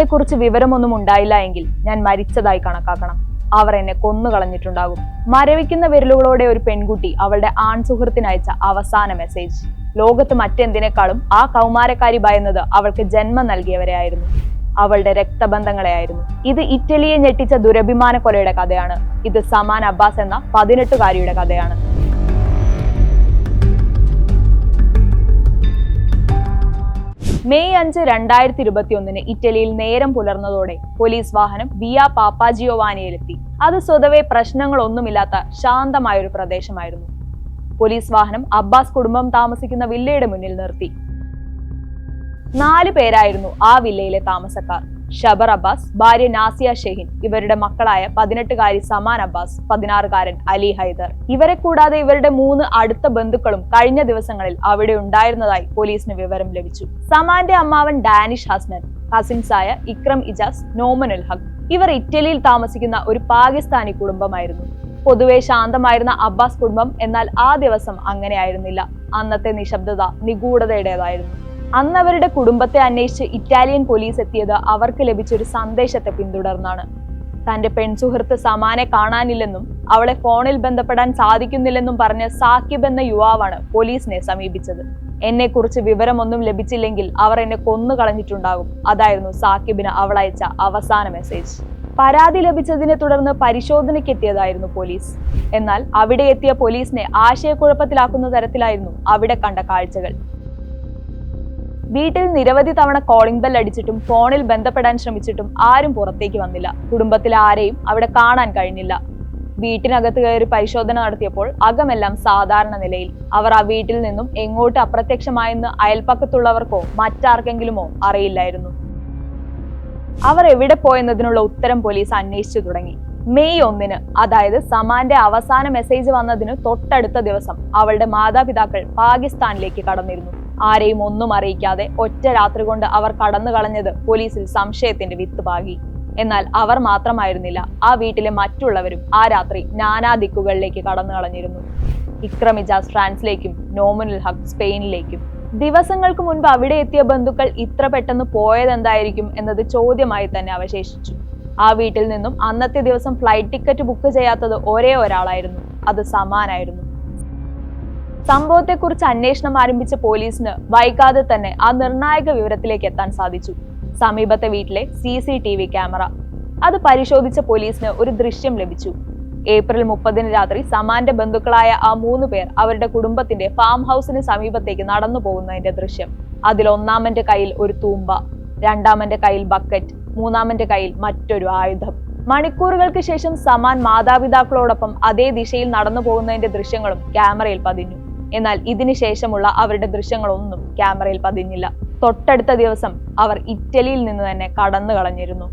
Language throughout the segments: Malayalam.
എന്നെക്കുറിച്ച് വിവരമൊന്നും ഉണ്ടായില്ല എങ്കിൽ ഞാൻ മരിച്ചതായി കണക്കാക്കണം. അവർ എന്നെ കൊന്നുകളഞ്ഞിട്ടുണ്ടാകും. മരവിക്കുന്ന വിരലുകളോടെ ഒരു പെൺകുട്ടി അവളുടെ ആൺ സുഹൃത്തിനയച്ച അവസാന മെസ്സേജ് ലോകത്ത് മറ്റെന്തിനേക്കാളും ആ കൗമാരക്കാരി ഭയന്നത് അവൾക്ക് ജന്മം നൽകിയവരെയായിരുന്നു. അവളുടെ രക്തബന്ധങ്ങളെയായിരുന്നു. ഇത് ഇറ്റലിയെ ഞെട്ടിച്ച ദുരഭിമാന കൊലയുടെ കഥയാണ്. ഇത് സമാൻ അബ്ബാസ് എന്ന പതിനെട്ടുകാരിയുടെ കഥയാണ്. മെയ് അഞ്ച് രണ്ടായിരത്തി ഇരുപത്തി ഒന്നിന് ഇറ്റലിയിൽ നേരം പുലർന്നതോടെ പോലീസ് വാഹനം വിയ പാപ്പാജിയോവാനയിലെത്തി. അത് സ്വതവേ പ്രശ്നങ്ങളൊന്നുമില്ലാത്ത ശാന്തമായ ഒരു പ്രദേശമായിരുന്നു. പോലീസ് വാഹനം അബ്ബാസ് കുടുംബം താമസിക്കുന്ന വില്ലയുടെ മുന്നിൽ നിർത്തി. നാല് പേരായിരുന്നു ആ വില്ലയിലെ താമസക്കാർ. ഷബർ അബ്ബാസ് ഭാര്യ നാസിയ ഷെഹിൻ ഇവരുടെ മക്കളായ പതിനെട്ടുകാരി സമാൻ അബ്ബാസ് പതിനാറുകാരൻ അലി ഹൈദർ. ഇവരെ കൂടാതെ ഇവരുടെ മൂന്ന് അടുത്ത ബന്ധുക്കളും കഴിഞ്ഞ ദിവസങ്ങളിൽ അവിടെ ഉണ്ടായിരുന്നതായി പോലീസിന് വിവരം ലഭിച്ചു. സമാന്റെ അമ്മാവൻ ഡാനിഷ് ഹസ്നൻ കസിൻസായ ഇക്രം ഇജാസ് നോമൻ ഉൽ ഹഖ്. ഇവർ ഇറ്റലിയിൽ താമസിക്കുന്ന ഒരു പാകിസ്ഥാനി കുടുംബമായിരുന്നു. പൊതുവെ ശാന്തമായിരുന്ന അബ്ബാസ് കുടുംബം എന്നാൽ ആ ദിവസം അങ്ങനെയായിരുന്നില്ല. അന്നത്തെ നിശബ്ദത നിഗൂഢതയുടേതായിരുന്നു. അന്ന് അവരുടെ കുടുംബത്തെ അന്വേഷിച്ച് ഇറ്റാലിയൻ പോലീസ് എത്തിയത് അവർക്ക് ലഭിച്ച ഒരു സന്ദേശത്തെ പിന്തുടർന്നാണ്. തന്റെ പെൺസുഹൃത്ത് സമാനെ കാണാനില്ലെന്നും അവളെ ഫോണിൽ ബന്ധപ്പെടാൻ സാധിക്കുന്നില്ലെന്നും പറഞ്ഞ സാക്കിബ് എന്ന യുവാവാണ് പോലീസിനെ സമീപിച്ചത്. എന്നെക്കുറിച്ച് വിവരമൊന്നും ലഭിച്ചില്ലെങ്കിൽ അവർ എന്നെ കൊന്നു കളഞ്ഞിട്ടുണ്ടാകും അതായിരുന്നു സാക്കിബിന് അവളയച്ച അവസാന മെസ്സേജ്. പരാതി ലഭിച്ചതിനെ തുടർന്ന് പരിശോധനയ്ക്കെത്തിയതായിരുന്നു പോലീസ്. എന്നാൽ അവിടെ എത്തിയ പോലീസിനെ ആശയക്കുഴപ്പത്തിലാക്കുന്ന തരത്തിലായിരുന്നു അവിടെ കണ്ട കാഴ്ചകൾ. വീട്ടിൽ നിരവധി തവണ കോളിംഗ് ബെൽ അടിച്ചിട്ടും ഫോണിൽ ബന്ധപ്പെടാൻ ശ്രമിച്ചിട്ടും ആരും പുറത്തേക്ക് വന്നില്ല. കുടുംബത്തിലെ ആരെയും അവിടെ കാണാൻ കഴിഞ്ഞില്ല. വീട്ടിനകത്ത് കയറി പരിശോധന നടത്തിയപ്പോൾ അകമെല്ലാം സാധാരണ നിലയിൽ. അവർ ആ വീട്ടിൽ നിന്നും എങ്ങോട്ട് അപ്രത്യക്ഷമായെന്ന് അയൽപ്പക്കത്തുള്ളവർക്കോ മറ്റാർക്കെങ്കിലുമോ അറിയില്ലായിരുന്നു. അവർ എവിടെ പോയെന്നതിനുള്ള ഉത്തരം പോലീസ് അന്വേഷിച്ചു തുടങ്ങി. മെയ് ഒന്നിന് അതായത് സമാന്റെ അവസാന മെസ്സേജ് വന്നതിന് തൊട്ടടുത്ത ദിവസം അവളുടെ മാതാപിതാക്കൾ പാകിസ്ഥാനിലേക്ക് കടന്നിരുന്നു. ആരെയും ഒന്നും അറിയിക്കാതെ ഒറ്റ രാത്രി കൊണ്ട് അവർ കടന്നു കളഞ്ഞത് പോലീസിൽ സംശയത്തിന്റെ വിത്ത് പാകി. എന്നാൽ അവർ മാത്രമായിരുന്നില്ല ആ വീട്ടിലെ മറ്റുള്ളവരും ആ രാത്രി നാനാ ദിക്കുകളിലേക്ക് കടന്നു കളഞ്ഞിരുന്നു. ഇക്രമിജാസ് ഫ്രാൻസിലേക്കും നോമനുൽ ഹക് സ്പെയിനിലേക്കും. ദിവസങ്ങൾക്ക് മുൻപ് അവിടെ എത്തിയ ബന്ധുക്കൾ ഇത്ര പെട്ടെന്ന് പോയതെന്തായിരിക്കും എന്നത് ചോദ്യമായി തന്നെ അവശേഷിച്ചു. ആ വീട്ടിൽ നിന്നും അന്നത്തെ ദിവസം ഫ്ലൈറ്റ് ടിക്കറ്റ് ബുക്ക് ചെയ്യാത്തത് ഒരേ ഒരാളായിരുന്നു. അത് സമാനായിരുന്നു. സംഭവത്തെക്കുറിച്ച് അന്വേഷണം ആരംഭിച്ച പോലീസിന് വൈകാതെ തന്നെ ആ നിർണായക വിവരത്തിലേക്ക് എത്താൻ സാധിച്ചു. സമീപത്തെ വീട്ടിലെ C C T V camera. അത് പരിശോധിച്ച പോലീസിന് ഒരു ദൃശ്യം ലഭിച്ചു. ഏപ്രിൽ മുപ്പതിന് രാത്രി സമാന്റെ ബന്ധുക്കളായ ആ മൂന്ന് പേർ അവരുടെ കുടുംബത്തിന്റെ ഫാം ഹൗസിന് സമീപത്തേക്ക് നടന്നു പോകുന്നതിന്റെ ദൃശ്യം. അതിൽ ഒന്നാമന്റെ കയ്യിൽ ഒരു തൂമ്പ രണ്ടാമന്റെ കയ്യിൽ ബക്കറ്റ് മൂന്നാമന്റെ കയ്യിൽ മറ്റൊരു ആയുധം. മണിക്കൂറുകൾക്ക് ശേഷം സമാൻ മാതാപിതാക്കളോടൊപ്പം അതേ ദിശയിൽ നടന്നു പോകുന്നതിന്റെ ദൃശ്യങ്ങളും ക്യാമറയിൽ പതിഞ്ഞു. എന്നാൽ ഇതിനു ശേഷമുള്ള അവരുടെ ദൃശ്യങ്ങളൊന്നും ക്യാമറയിൽ പതിഞ്ഞില്ല. തൊട്ടടുത്ത ദിവസം അവർ ഇറ്റലിയിൽ നിന്ന് തന്നെ കടന്നു കളഞ്ഞിരുന്നു.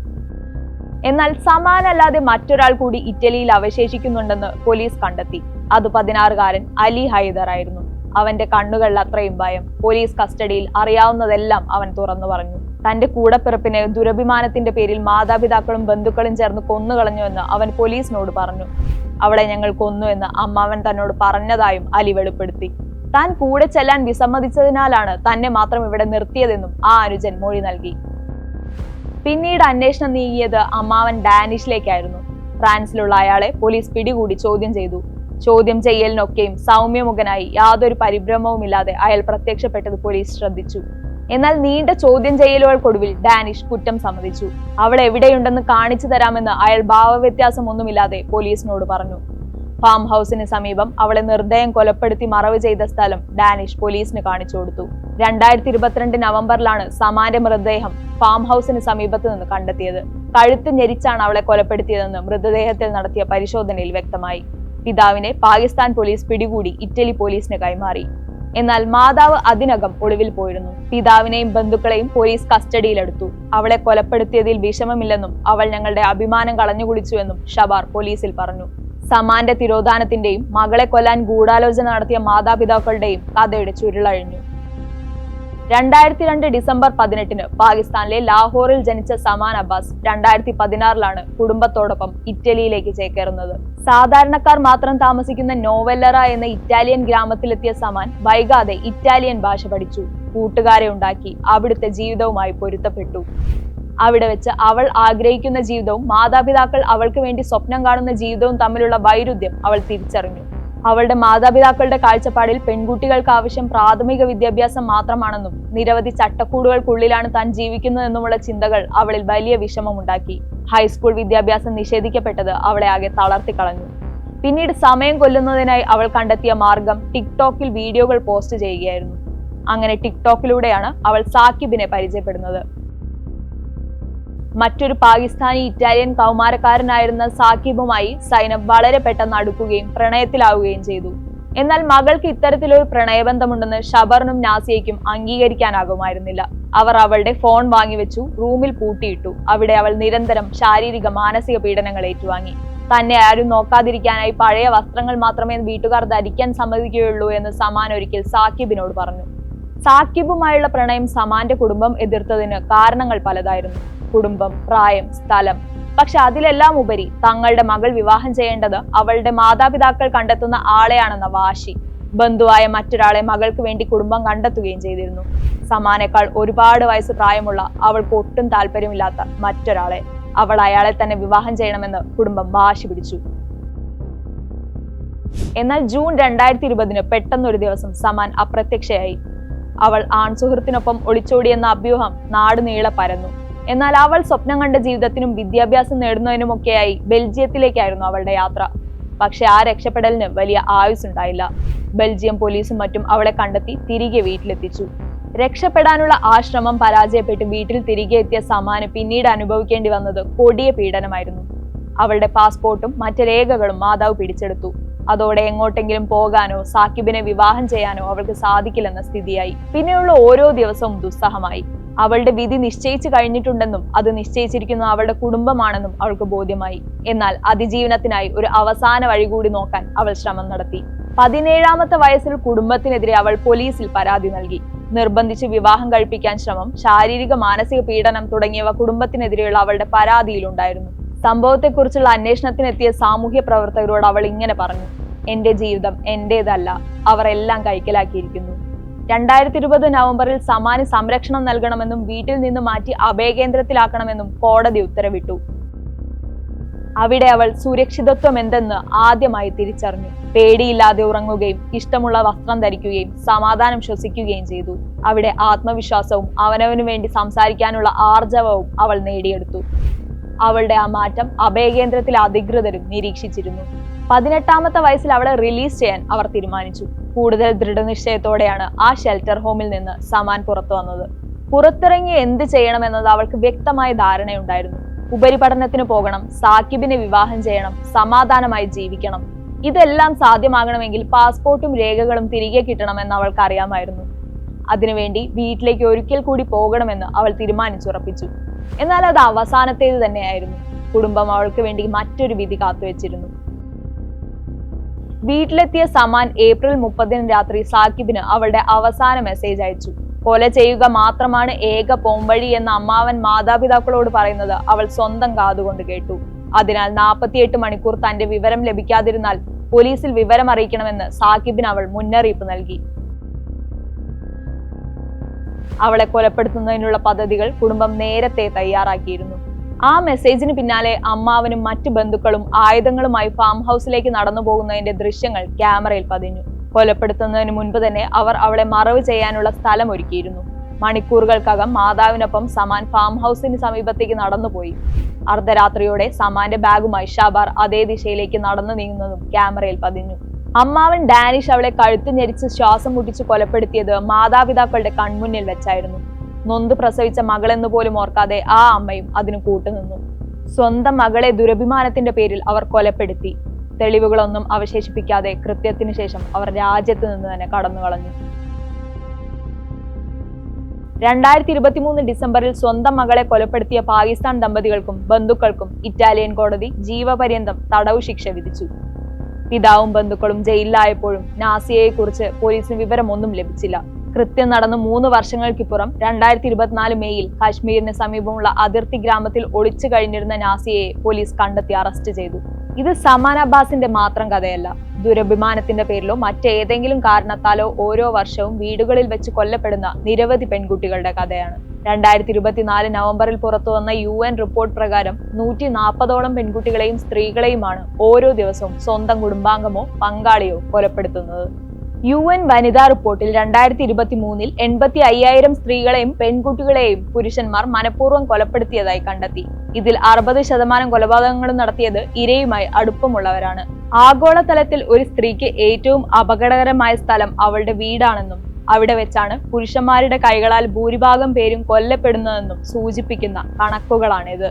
എന്നാൽ സമാനല്ലാതെ മറ്റൊരാൾ കൂടി ഇറ്റലിയിൽ അവശേഷിക്കുന്നുണ്ടെന്ന് പോലീസ് കണ്ടെത്തി. അത് പതിനാറുകാരൻ അലി ഹൈദർ ആയിരുന്നു. അവന്റെ കണ്ണുകളിൽ അത്രയും ഭയം പോലീസ് കസ്റ്റഡിയിൽ അറിയാവുന്നതെല്ലാം അവൻ തുറന്നു പറഞ്ഞു. തന്റെ കൂടപ്പിറപ്പിനെ ദുരഭിമാനത്തിന്റെ പേരിൽ മാതാപിതാക്കളും ബന്ധുക്കളും ചേർന്ന് കൊന്നുകളഞ്ഞുവെന്ന് അവൻ പോലീസിനോട് പറഞ്ഞു. അവളെ ഞങ്ങൾ കൊന്നു എന്ന് അമ്മാവൻ തന്നോട് പറഞ്ഞതായും അലി വെളിപ്പെടുത്തി. താൻ കൂടെ ചെല്ലാൻ വിസമ്മതിച്ചതിനാലാണ് തന്നെ മാത്രം ഇവിടെ നിർത്തിയതെന്നും ആ അനുജൻ മൊഴി നൽകി. പിന്നീട് അന്വേഷണം നീങ്ങിയത് അമ്മാവൻ ഡാനിഷിലേക്കായിരുന്നു. ഫ്രാൻസിലുള്ള അയാളെ പോലീസ് പിടികൂടി ചോദ്യം ചെയ്തു. ചോദ്യം ചെയ്യലിനൊക്കെയും സൗമ്യമുഖനായി യാതൊരു പരിഭ്രമവുമില്ലാതെ അയാൾ പ്രത്യക്ഷപ്പെട്ടത് പോലീസ് ശ്രദ്ധിച്ചു. എന്നാൽ നീണ്ട ചോദ്യം ചെയ്യലുകൾക്കൊടുവിൽ ഡാനിഷ് കുറ്റം സമ്മതിച്ചു. അവൾ എവിടെയുണ്ടെന്ന് കാണിച്ചു തരാമെന്ന് അയാൾ ഭാവവ്യത്യാസം ഒന്നുമില്ലാതെ പോലീസിനോട് പറഞ്ഞു. ഫാം ഹൗസിന് സമീപം അവളെ നിർദ്ദയം കൊലപ്പെടുത്തി മറവ് ചെയ്ത സ്ഥലം ഡാനിഷ് പോലീസിന് കാണിച്ചു കൊടുത്തു. രണ്ടായിരത്തി ഇരുപത്തിരണ്ട് നവംബറിലാണ് സമാന്റെ മൃതദേഹം ഫാം ഹൗസിന് സമീപത്ത് നിന്ന് കണ്ടെത്തിയത്. കഴുത്ത് ഞെരിച്ചാണ് അവളെ കൊലപ്പെടുത്തിയതെന്ന് മൃതദേഹത്തിൽ നടത്തിയ പരിശോധനയിൽ വ്യക്തമായി. പിതാവിനെ പാകിസ്ഥാൻ പോലീസ് പിടികൂടി ഇറ്റലി പോലീസിന് കൈമാറി. എന്നാൽ മാതാവ് അതിനകം ഒളിവിൽ പോയിരുന്നു. പിതാവിനെയും ബന്ധുക്കളെയും പോലീസ് കസ്റ്റഡിയിലെടുത്തു. അവളെ കൊലപ്പെടുത്തിയതിൽ വിഷമമില്ലെന്നും അവൾ ഞങ്ങളുടെ അഭിമാനം കളഞ്ഞുകുളിച്ചുവെന്നും ഷബാർ പോലീസിൽ പറഞ്ഞു. സമാന്റെ തിരോധാനത്തിന്റെയും മകളെ കൊല്ലാൻ ഗൂഢാലോചന നടത്തിയ മാതാപിതാക്കളുടെയും കഥയുടെ ചുരുളഴിഞ്ഞു. രണ്ടായിരത്തി രണ്ട് ഡിസംബർ പതിനെട്ടിന് പാകിസ്ഥാനിലെ ലാഹോറിൽ ജനിച്ച സമാൻ അബ്ബാസ് രണ്ടായിരത്തി പതിനാറിലാണ് കുടുംബത്തോടൊപ്പം ഇറ്റലിയിലേക്ക് ചേക്കേറുന്നത്. സാധാരണക്കാർ മാത്രം താമസിക്കുന്ന നോവെല്ലറ എന്ന ഇറ്റാലിയൻ ഗ്രാമത്തിലെത്തിയ സമാൻ വൈകാതെ ഇറ്റാലിയൻ ഭാഷ പഠിച്ചു കൂട്ടുകാരെ ഉണ്ടാക്കി അവിടുത്തെ ജീവിതവുമായി പൊരുത്തപ്പെട്ടു. അവിടെ വെച്ച് അവൾ ആഗ്രഹിക്കുന്ന ജീവിതവും മാതാപിതാക്കൾ അവൾക്ക് വേണ്ടി സ്വപ്നം കാണുന്ന ജീവിതവും തമ്മിലുള്ള വൈരുദ്ധ്യം അവൾ തിരിച്ചറിഞ്ഞു. അവളുടെ മാതാപിതാക്കളുടെ കാഴ്ചപ്പാടിൽ പെൺകുട്ടികൾക്ക് ആവശ്യം പ്രാഥമിക വിദ്യാഭ്യാസം മാത്രമാണെന്നും നിരവധി ചട്ടക്കൂടുകൾക്കുള്ളിലാണ് താൻ ജീവിക്കുന്നതെന്നുമുള്ള ചിന്തകൾ അവളിൽ വലിയ വിഷമമുണ്ടാക്കി. ഹൈസ്കൂൾ വിദ്യാഭ്യാസം നിഷേധിക്കപ്പെട്ടത് അവളെ ആകെ തളർത്തിക്കളഞ്ഞു. പിന്നീട് സമയം കൊല്ലുന്നതിനായി അവൾ കണ്ടെത്തിയ മാർഗം ടിക്ടോക്കിൽ വീഡിയോകൾ പോസ്റ്റ് ചെയ്യുകയായിരുന്നു. അങ്ങനെ ടിക്ടോക്കിലൂടെയാണ് അവൾ സാക്കിബിനെ പരിചയപ്പെടുന്നത്. മറ്റൊരു പാകിസ്ഥാനി ഇറ്റാലിയൻ കൗമാരക്കാരനായിരുന്ന സാക്കിബുമായി സൈനബ് വളരെ പെട്ടെന്ന് അടുക്കുകയും പ്രണയത്തിലാവുകയും ചെയ്തു. എന്നാൽ മകൾക്ക് ഇത്തരത്തിലൊരു പ്രണയബന്ധമുണ്ടെന്ന് ഷബറിനും നാസിയയ്ക്കും അംഗീകരിക്കാനാകുമായിരുന്നില്ല. അവർ അവളുടെ ഫോൺ വാങ്ങിവെച്ചു റൂമിൽ പൂട്ടിയിട്ടു. അവിടെ അവൾ നിരന്തരം ശാരീരിക മാനസിക പീഡനങ്ങൾ ഏറ്റുവാങ്ങി. തന്നെ ആരും നോക്കാതിരിക്കാനായി പഴയ വസ്ത്രങ്ങൾ മാത്രമേ വീട്ടുകാർ ധരിക്കാൻ സമ്മതിക്കുകയുള്ളൂ എന്ന് സമാൻ ഒരിക്കൽ സാക്കിബിനോട് പറഞ്ഞു. സാക്കിബുമായുള്ള പ്രണയം സമാന്റെ കുടുംബം എതിർത്തതിന് കാരണങ്ങൾ പലതായിരുന്നു. കുടുംബം പ്രായം സ്ഥലം. പക്ഷെ അതിലെല്ലാം ഉപരി തങ്ങളുടെ മകൾ വിവാഹം ചെയ്യേണ്ടത് അവളുടെ മാതാപിതാക്കൾ കണ്ടെത്തുന്ന ആളെയാണെന്ന വാശി. ബന്ധുവായ മറ്റൊരാളെ മകൾക്ക് വേണ്ടി കുടുംബം കണ്ടെത്തുകയും ചെയ്തിരുന്നു. സമാനേക്കാൾ ഒരുപാട് വയസ്സ് പ്രായമുള്ള അവൾക്ക് ഒട്ടും താല്പര്യമില്ലാത്ത മറ്റൊരാളെ അവൾ അയാളെ തന്നെ വിവാഹം ചെയ്യണമെന്ന് കുടുംബം വാശി പിടിച്ചു. എന്നാൽ ജൂൺ രണ്ടായിരത്തി ഇരുപതിന് പെട്ടെന്നൊരു ദിവസം സമാൻ അപ്രത്യക്ഷയായി. അവൾ ആൺസുഹൃത്തിനൊപ്പം ഒളിച്ചോടിയെന്ന അഭ്യൂഹം നാട് നീളെ പരന്നു. എന്നാൽ അവൾ സ്വപ്നം കണ്ട ജീവിതത്തിനും വിദ്യാഭ്യാസം നേടുന്നതിനുമൊക്കെയായി ബെൽജിയത്തിലേക്കായിരുന്നു അവളുടെ യാത്ര. പക്ഷെ ആ രക്ഷപ്പെടലിന് വലിയ ആയുസ് ഉണ്ടായില്ല ബെൽജിയം പോലീസും മറ്റും അവളെ കണ്ടെത്തി തിരികെ വീട്ടിലെത്തിച്ചു. രക്ഷപ്പെടാനുള്ള ആ ശ്രമം പരാജയപ്പെട്ട് വീട്ടിൽ തിരികെ എത്തിയ സമാന് പിന്നീട് അനുഭവിക്കേണ്ടി വന്നത് കൊടിയ പീഡനമായിരുന്നു. അവളുടെ പാസ്പോർട്ടും മറ്റ് രേഖകളും മാതാവ് പിടിച്ചെടുത്തു. അതോടെ എങ്ങോട്ടെങ്കിലും പോകാനോ സാക്കിബിനെ വിവാഹം ചെയ്യാനോ അവൾക്ക് സാധിക്കില്ലെന്ന സ്ഥിതിയായി. പിന്നെയുള്ള ഓരോ ദിവസവും ദുസ്സഹമായി. അവളുടെ വിധി നിശ്ചയിച്ചു കഴിഞ്ഞിട്ടുണ്ടെന്നും അത് നിശ്ചയിച്ചിരിക്കുന്ന അവളുടെ കുടുംബമാണെന്നും അവൾക്ക് ബോധ്യമായി. എന്നാൽ അതിജീവനത്തിനായി ഒരു അവസാന വഴി കൂടി നോക്കാൻ അവൾ ശ്രമം നടത്തി. പതിനേഴാമത്തെ വയസ്സിൽ കുടുംബത്തിനെതിരെ അവൾ പോലീസിൽ പരാതി നൽകി. നിർബന്ധിച്ച് വിവാഹം കഴിപ്പിക്കാൻ ശ്രമം ശാരീരിക മാനസിക പീഡനം തുടങ്ങിയവ കുടുംബത്തിനെതിരെയുള്ള അവളുടെ പരാതിയിലുണ്ടായിരുന്നു. സംഭവത്തെക്കുറിച്ചുള്ള അന്വേഷണത്തിനെത്തിയ സാമൂഹ്യ പ്രവർത്തകരോട് അവൾ ഇങ്ങനെ പറഞ്ഞു എന്റെ ജീവിതം എന്റേതല്ല. അവർ എല്ലാം കൈക്കലാക്കിയിരിക്കുന്നു. രണ്ടായിരത്തി ഇരുപത് നവംബറിൽ സമാന സംരക്ഷണം നൽകണമെന്നും വീട്ടിൽ നിന്ന് മാറ്റി അഭയകേന്ദ്രത്തിലാക്കണമെന്നും കോടതി ഉത്തരവിട്ടു. അവിടെ അവൾ സുരക്ഷിതത്വം എന്തെന്ന് ആദ്യമായി തിരിച്ചറിഞ്ഞു. പേടിയില്ലാതെ ഉറങ്ങുകയും ഇഷ്ടമുള്ള വസ്ത്രം ധരിക്കുകയും സമാധാനം ശ്വസിക്കുകയും ചെയ്തു. അവിടെ ആത്മവിശ്വാസവും അവനവനു വേണ്ടി സംസാരിക്കാനുള്ള ആർജവവും അവൾ നേടിയെടുത്തു. അവളുടെ ആ മാറ്റം അഭയകേന്ദ്രത്തിലെ അധികൃതരും നിരീക്ഷിച്ചിരുന്നു. പതിനെട്ടാമത്തെ വയസ്സിൽ അവളെ റിലീസ് ചെയ്യാൻ അവർ തീരുമാനിച്ചു. കൂടുതൽ ദൃഢനിശ്ചയത്തോടെയാണ് ആ ഷെൽട്ടർ ഹോമിൽ നിന്ന് സമാൻ പുറത്തു വന്നത്. പുറത്തിറങ്ങി എന്ത് ചെയ്യണമെന്നത് അവൾക്ക് വ്യക്തമായ ധാരണയുണ്ടായിരുന്നു. ഉപരിപഠനത്തിന് പോകണം സാക്കിബിനെ വിവാഹം ചെയ്യണം സമാധാനമായി ജീവിക്കണം. ഇതെല്ലാം സാധ്യമാകണമെങ്കിൽ പാസ്പോർട്ടും രേഖകളും തിരികെ കിട്ടണമെന്ന് അവൾക്ക് അറിയാമായിരുന്നു. അതിനുവേണ്ടി വീട്ടിലേക്ക് ഒരിക്കൽ കൂടി പോകണമെന്ന് അവൾ തീരുമാനിച്ചുറപ്പിച്ചു. എന്നാൽ അത് അവസാനത്തേത് തന്നെയായിരുന്നു. കുടുംബം അവൾക്ക് വേണ്ടി മറ്റൊരു വിധി കാത്തുവെച്ചിരുന്നു. വീട്ടിലെത്തിയ സമാൻ ഏപ്രിൽ മുപ്പതിന് രാത്രി സാക്കിബിന് അവളുടെ അവസാന മെസ്സേജ് അയച്ചു. കൊല ചെയ്യുക മാത്രമാണ് ഏക പോംവഴി എന്ന അമ്മാവൻ മാതാപിതാക്കളോട് പറയുന്നത് അവൾ സ്വന്തം കാതുകൊണ്ട് കേട്ടു. അതിനാൽ നാൽപ്പത്തിയെട്ട് മണിക്കൂർ തന്റെ വിവരം ലഭിക്കാതിരുന്നാൽ പോലീസിൽ വിവരം അറിയിക്കണമെന്ന് സാക്കിബിന് അവൾ മുന്നറിയിപ്പ് നൽകി. അവളെ കൊലപ്പെടുത്തുന്നതിനുള്ള പദ്ധതികൾ കുടുംബം നേരത്തെ തയ്യാറാക്കിയിരുന്നു. ആ മെസ്സേജിന് പിന്നാലെ അമ്മാവനും മറ്റു ബന്ധുക്കളും ആയുധങ്ങളുമായി ഫാം ഹൗസിലേക്ക് നടന്നു പോകുന്നതിന്റെ ദൃശ്യങ്ങൾ ക്യാമറയിൽ പതിഞ്ഞു. കൊലപ്പെടുത്തുന്നതിന് മുൻപ് തന്നെ അവർ അവളെ മറവ് ചെയ്യാനുള്ള സ്ഥലം ഒരുക്കിയിരുന്നു. മണിക്കൂറുകൾക്കകം മാതാവിനൊപ്പം സമാൻ ഫാം ഹൗസിന് സമീപത്തേക്ക് നടന്നുപോയി. അർദ്ധരാത്രിയോടെ സമാന്റെ ബാഗുമായി ഷാബാർ അതേ ദിശയിലേക്ക് നടന്നു നീങ്ങുന്നതും ക്യാമറയിൽ പതിഞ്ഞു. അമ്മാവൻ ഡാനിഷ് അവളെ കഴുത്ത് ഞെരിച്ച് ശ്വാസം മുട്ടിച്ച് കൊലപ്പെടുത്തിയത് മാതാപിതാക്കളുടെ കൺമുന്നിൽ വെച്ചായിരുന്നു. നൊന്ത് പ്രസവിച്ച മകളെന്ന് പോലും ഓർക്കാതെ ആ അമ്മയും അതിന് കൂട്ടുനിന്നു. സ്വന്തം മകളെ ദുരഭിമാനത്തിന്റെ പേരിൽ അവർ കൊലപ്പെടുത്തി. തെളിവുകളൊന്നും അവശേഷിപ്പിക്കാതെ കൃത്യത്തിനു ശേഷം അവർ രാജ്യത്ത് നിന്ന് തന്നെ കടന്നു കളഞ്ഞു. രണ്ടായിരത്തി ഇരുപത്തി മൂന്ന് ഡിസംബറിൽ സ്വന്തം മകളെ കൊലപ്പെടുത്തിയ പാകിസ്ഥാൻ ദമ്പതികൾക്കും ബന്ധുക്കൾക്കും ഇറ്റാലിയൻ കോടതി ജീവപര്യന്തം തടവ് ശിക്ഷ വിധിച്ചു. പിതാവും ബന്ധുക്കളും ജയിലിലായപ്പോഴും നാസിയയെക്കുറിച്ച് പോലീസിന് വിവരമൊന്നും ലഭിച്ചില്ല. കൃത്യം നടന്ന് മൂന്ന് വർഷങ്ങൾക്കിപ്പുറം രണ്ടായിരത്തി ഇരുപത്തിനാല് മെയ്യിൽ കാശ്മീരിന് സമീപമുള്ള അതിർത്തി ഗ്രാമത്തിൽ ഒളിച്ചു കഴിഞ്ഞിരുന്ന നാസിയെ പോലീസ് കണ്ടെത്തി അറസ്റ്റ് ചെയ്തു. ഇത് സമാൻ അബ്ബാസിന്റെ മാത്രം കഥയല്ല. ദുരഭിമാനത്തിന്റെ പേരിലോ മറ്റേതെങ്കിലും കാരണത്താലോ ഓരോ വർഷവും വീടുകളിൽ വെച്ച് കൊല്ലപ്പെടുന്ന നിരവധി പെൺകുട്ടികളുടെ കഥയാണ്. രണ്ടായിരത്തി ഇരുപത്തിനാല് നവംബറിൽ പുറത്തു വന്ന യു എൻ റിപ്പോർട്ട് പ്രകാരം നൂറ്റി നാൽപ്പതോളം പെൺകുട്ടികളെയും സ്ത്രീകളെയുമാണ് ഓരോ ദിവസവും സ്വന്തം കുടുംബാംഗമോ പങ്കാളിയോ കൊലപ്പെടുത്തുന്നത്. യു എൻ വനിതാ റിപ്പോർട്ടിൽ രണ്ടായിരത്തി ഇരുപത്തി മൂന്നിൽ എൺപത്തി അയ്യായിരം സ്ത്രീകളെയും പെൺകുട്ടികളെയും പുരുഷന്മാർ മനഃപൂർവം കൊലപ്പെടുത്തിയതായി കണ്ടെത്തി. ഇതിൽ അറുപത് ശതമാനം കൊലപാതകങ്ങളും നടത്തിയത് ഇരയുമായി അടുപ്പമുള്ളവരാണ്. ആഗോളതലത്തിൽ ഒരു സ്ത്രീക്ക് ഏറ്റവും അപകടകരമായ സ്ഥലം അവളുടെ വീടാണെന്നും അവിടെ വെച്ചാണ് പുരുഷന്മാരുടെ കൈകളാൽ ഭൂരിഭാഗം പേരും കൊല്ലപ്പെടുന്നതെന്നും സൂചിപ്പിക്കുന്ന കണക്കുകളാണിത്.